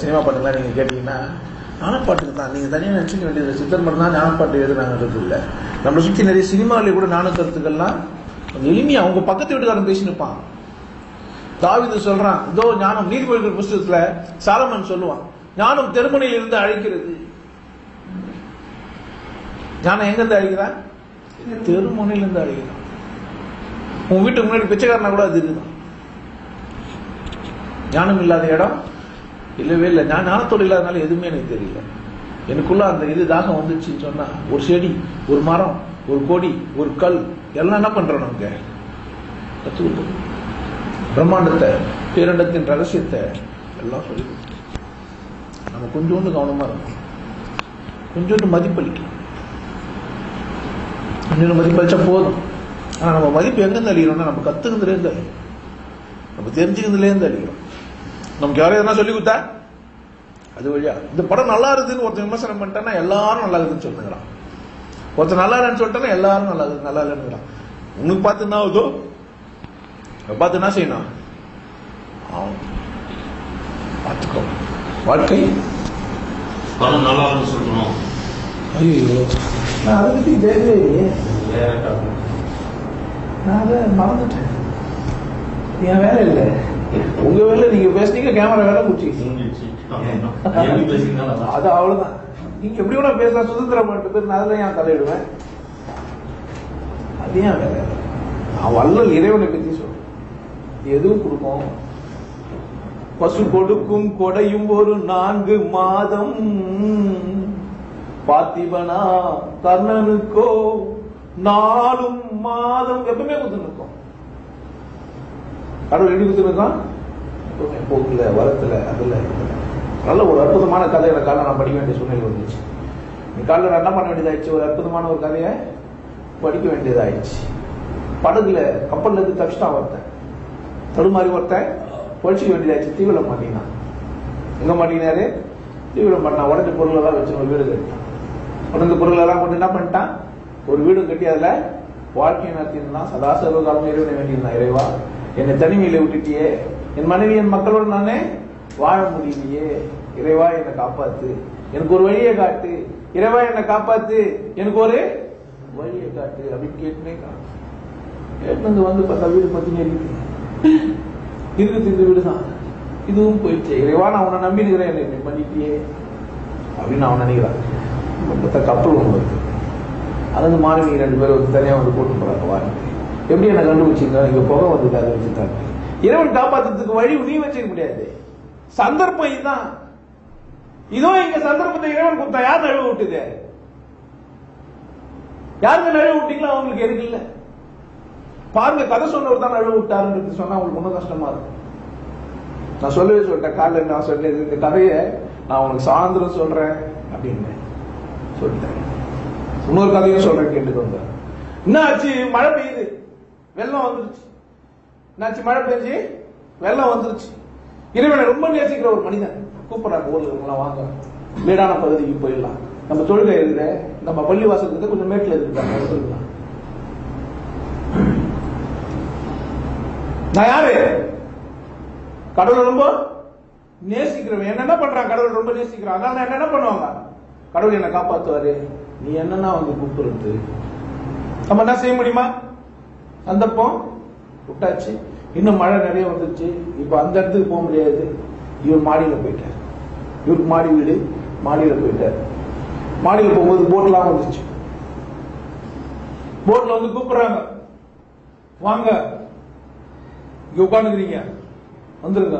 Cinema பாட்டுலாம் நீங்க கேட்டீங்கன்னா ஞானப்பாட்டுக்கு தான். நீங்க தனியா நினைச்சுக்க வேண்டியது சித்தர் மட்டும் தான் ஞானப்பாட்டு எழுதுனாங்கிறது இல்லை. நம்மளை சுத்தி நிறைய சினிமாவிலே கூட ஞான கருத்துக்கள்லாம் கொஞ்சம் எளிமையாக அவங்க பக்கத்து வீட்டுக்காரன் பேசி நிற்பான் தாவிது சொல்றான் இதோ ஞானம் நீதிபதிகள் புஸ்தகத்துல சாலமன் சொல்லுவான் ஞானம் தெருமனையில் இருந்து அழைக்கிறது. ஞானம் எங்க இருந்து அழைக்கிறான்? தெருமுனையில இருந்து அழைக்கிறான். உன் வீட்டுக்கு முன்னாடி பிச்சைக்காரனா கூட அது இருக்குதான். ஞானம் இல்லாத இடம் இல்லவே இல்லை. நான் ஞானத்தோடு இல்லாதனால எதுவுமே எனக்கு தெரியல. எனக்குள்ள அந்த இது தாகம் வந்துச்சுன்னு சொன்னா ஒரு செடி ஒரு மரம் ஒரு கொடி ஒரு கல் எல்லாம் என்ன பண்றோம் நமக்கு கத்துக்கிட்டோம் பிரம்மாண்டத்தை பேரண்டத்தின் ரகசியத்தை எல்லாம் சொல்லி கொடுத்தோம். நம்ம கொஞ்சோண்டு கவனமா இருக்கணும். கொஞ்சோண்டு மதிப்பளிக்கணும். கொஞ்சோண்டு மதிப்பளிச்சா போதும். ஆனா நம்ம மதிப்பு எங்கேருந்து அழிகிறோம்னா நம்ம கத்துக்கிறதுலேருந்து நம்ம தெரிஞ்சுக்கிறதுலேருந்து அழிகிறோம் நமக்கு யாரும் எதனா சொல்லி கொடுத்தா? அது வழியா. இந்த படம் நல்லா இருக்குதுன்னு ஒருத்தன் விமர்சனம் பண்ணிட்டானா எல்லாரும் நல்லா இருக்குதுன்னு சொல்லுங்கிறான். ஒருத்தன் நல்லா இல்லைன்னு சொல்லிட்டானா எல்லாரும் நல்லா இருக்குது நல்லா இல்லைன்னுறான் உனக்கு பார்த்து என்ன ஆகுதோ? பார்த்து என்ன செய்யணும்? அவன் பார்த்துக்கோ. வாழ்க்கை. படம் நல்லா இருக்குன்னு சொல்லணும். ஐயோ நான் அதை வேற டாபிக். நான் அதை மறந்துட்டேன். என் வேலை இல்லை. உங்க வேலை நீங்க பேசுனீங்க கேமரா வேலை முடிச்சுக்கிட்டீங்க அது அவ்வளவுதான். நீங்க எப்படி கூட பேசலாம் சுதந்திரம் பேர் நான் அதுல ஏன் தலையிடுவேன்? அது ஏன் வேலை? நான் வள்ளல் இறைவனை பத்தி சொல்றேன். எதுவும் கொடுக்கும். பசு கொடுக்கும் கொடையும் ஒரு நான்கு மாதம். பாத்திபனா கர்ணனுக்கோ நாலும் மாதம் எப்பவுமே குத்து நிற்கும் கடவுள் எப்படி எப்பவுமே போக்குல வரத்துல அதுல. நல்ல ஒரு அற்புதமான கதை எனக்கு காலைல நான் படிக்க வேண்டிய சூழ்நிலை வந்துச்சு. காலைல நான் என்ன பண்ண வேண்டியதாயிடுச்சு? ஒரு அற்புதமான ஒரு கதையை படிக்க வேண்டியதாயிடுச்சு. படகுல கப்பல்ல இருந்து தப்பிச்சிட்டான் ஒருத்தன். தடுமாறி ஒருத்தன் பொழிச்சிக்க வேண்டியதாச்சு தீவிர மாட்டினான். எங்க மாட்டினாரு? தீவிர மாட்டினா உடஞ்ச பொருள் எல்லாம் வச்சு ஒரு வீடு கட்டினான். உடஞ்ச பொருள் எல்லாம் கொண்டு என்ன பண்ணிட்டான்? ஒரு வீடு கட்டி அதுல வாழ்க்கையை நடத்தியிருந்தான். சதா சர்வகாலம் இறைவனை வேண்டியிருந்தான். இறைவா என்னை தனிமையில விட்டுட்டியே. என் மனைவி என் மக்களோடு நானே வாழ முடியலையே. இறைவா என்னை காப்பாத்து. எனக்கு ஒரு வழியை காட்டு. இறைவா என்னை காப்பாத்து. எனக்கு ஒரு வழியை காட்டு அப்படின்னு கேட்டுனே கேட்டு வந்து பார்த்தா வீடு பத்தி இருக்குது இருக்குது இந்த வீடு தான் இதுவும் போயிடுச்சு. இறைவா நான் உன்னை நம்பி இருக்கிறேன் என்னை இப்படி பண்ணிட்டியே. அப்படின்னு அவன் நினைக்கிறான். பார்த்தா கப்பல் ஒன்று வருது. அது வந்து மாணவி ரெண்டு பேரும் வந்து தனியா வந்து போட்டு போறாங்க. வாங்க எப்படி என்ன கண்டுபிடிச்சிங்க? இங்க புகை வந்து அதை வச்சுட்டாங்க இறைவன் காப்பாத்துறதுக்கு வழி நீ வச்சிருக்க முடியாது. சந்தர்ப்பம் இதுதான். இதோ இங்க சந்தர்ப்பத்தை இறைவன் கொடுத்தா யார் நழுவ விட்டுது? யாருக்கு நழுவ விட்டீங்களோ அவங்களுக்கு எதுக்கு இல்ல? பாருங்க கதை சொன்னவர் தான் நழுவ விட்டாருன்றது சொன்னா உங்களுக்கு ரொம்ப கஷ்டமா இருக்கும். நான் சொல்லவே சொல்லிட்டேன் காலைல நான் சொன்னது இந்த கதையை நான் உனக்கு சாயந்தரம் சொல்றேன் அப்படின்னு சொல்லிட்டேன். இன்னொரு கதையும் சொல்றேன் கேட்டுக்கோங்க. என்ன ஆச்சு மழை பெய்யுது. வெள்ளம் வந்துருச்சு. என்னாச்சு மழை பெஞ்சு? வெள்ளம் வந்துருச்சு. இறைவனை ரொம்ப நேசிக்கிற ஒரு மனிதன். கூப்பிடுறாங்க ஊர்ல இருக்கலாம் வாங்க. வீடான பகுதிக்கு போயிடலாம். நம்ம தொழுகை இருக்கிற நம்ம பள்ளிவாசல் வாசலுக்கு கொஞ்சம் மேட்டில் இருக்கிறாங்க சொல்லலாம் நான் யாரு? கடவுளை ரொம்ப நேசிக்கிறவன். என்ன பண்றான்? கடவுள் ரொம்ப நேசிக்கிறான். அதனால என்ன பண்ணுவாங்க? கடவுள் என்னை காப்பாத்துவாரு. நீ என்னன்னா வந்து கூப்பிடுறது? நம்ம என்ன செய்ய முடியுமா? சந்தர்ப்பம் விட்டாச்சு. இன்னும் மழை நிறைய வந்துருச்சு இப்ப அந்த இடத்துக்கு போக முடியாது. இவர் மாடியில போயிட்டார். இவருக்கு மாடி வீடு மாடியில போயிட்டார். மாடியில போகும்போது போட்லாம் வந்துச்சு. போட்ல வந்து கூப்பிடுறாங்க. வாங்க. இங்க உட்காந்துக்கிறீங்க வந்துருங்க.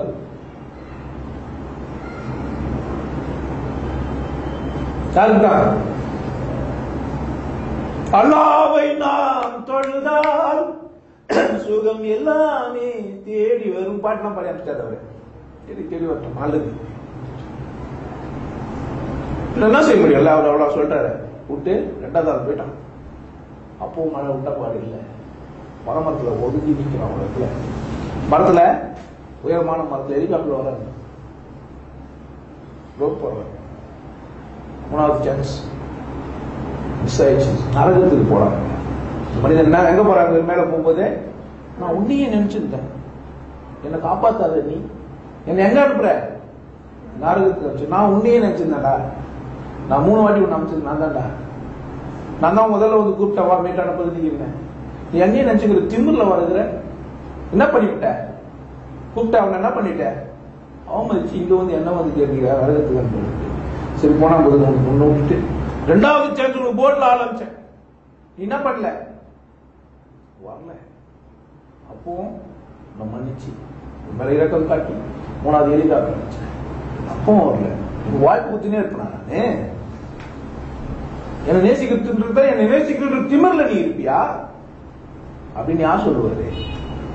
யாருக்கா அல்லாவை நாம் தொழுதால் சுகம் எல்லாமே தேடி வரும். பாட்டுலாம் பாடி அமைச்சார் அவரு தேடி தேடி வரட்டும் நல்லது என்ன செய்ய முடியும்? எல்லாம் அவர் அவ்வளவு சொல்லிட்டாரு. விட்டு ரெண்டாவது ஆள் போயிட்டான். அப்பவும் மழை விட்டா பாடு இல்லை. மரமரத்துல ஒதுங்கி நிற்கிறான் ஒரு இடத்துல. மரத்துல உயரமான மரத்துல ஹெலிகாப்டர் வராங்க ரோப் போடுறாங்க மூணாவது சான்ஸ் மிஸ் ஆயிடுச்சு. நரகத்துக்கு போறாங்க மனிதன் என்ன எங்க போறாங்க மேல போகும்போது நான் உன்னையே நினைச்சிருந்தேன். என்னை காப்பாத்தாத நீ. என்னை எங்க அனுப்புற? நரகத்துக்கு அனுப்பிச்சு நான் உன்னையே நினைச்சிருந்தேன்டா. நான் மூணு வாட்டி ஒன்று அமைச்சது நான் தான்டா. நான் தான் முதல்ல வந்து கூப்பிட்டா வா மேட்டான நீ என்ன? நீ என்னையே நினைச்சுக்கிற? திமிர்ல வருகிற? என்ன பண்ணிவிட்ட? கூப்பிட்ட அவனை என்ன பண்ணிட்ட? அவமதிச்சு இங்க வந்து என்ன வந்து கேட்கிறீங்க நரகத்துக்கு அனுப்பிட்டு சரி போனா போது உனக்கு ஒண்ணு விட்டுட்டு. ரெண்டாவது சேர்ந்து உனக்கு போர்டில் ஆரம்பிச்சேன் நீ என்ன பண்ணல? வரல. அப்போ நான் மன்னிச்சு மேல இறக்கம் காட்டி மூணாவது நினைச்சேன் அப்பவும் வரல வாய்ப்பு குத்தினே இருப்பேன் நானு? என்னை நேசிக்கிறது என்னை நேசிக்கிற திமிர்ல நீ இருப்பியா? அப்படின்னு யார் சொல்லுவாரு?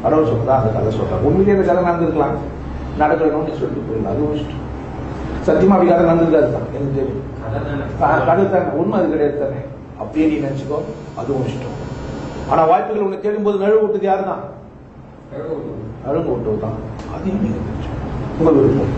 கடவுள் சொல்றதா அந்த கதை சொல்றாங்க உண்மையிலே இந்த கதை நடந்திருக்கலாம். நடக்கணும்னு சொல்லிட்டு போயிடலாம். அதுவும் இஷ்டம். சத்தியமா அப்படி கதை நடந்திருக்காது தான். எனக்கு தெரியும். கதை தானே. உண்மை அது கிடையாது தானே. அப்படியே நீ நினைச்சுக்கோ. அதுவும் இஷ்டம். ஆனா வாய்ப்புகள் உன்னை தேடும் போது நழுவு விட்டது யாரு தான் அழுங்க விட்டது தான் அதையும் நீங்க தெரிஞ்சுக்கணும் உங்க விருப்பம்.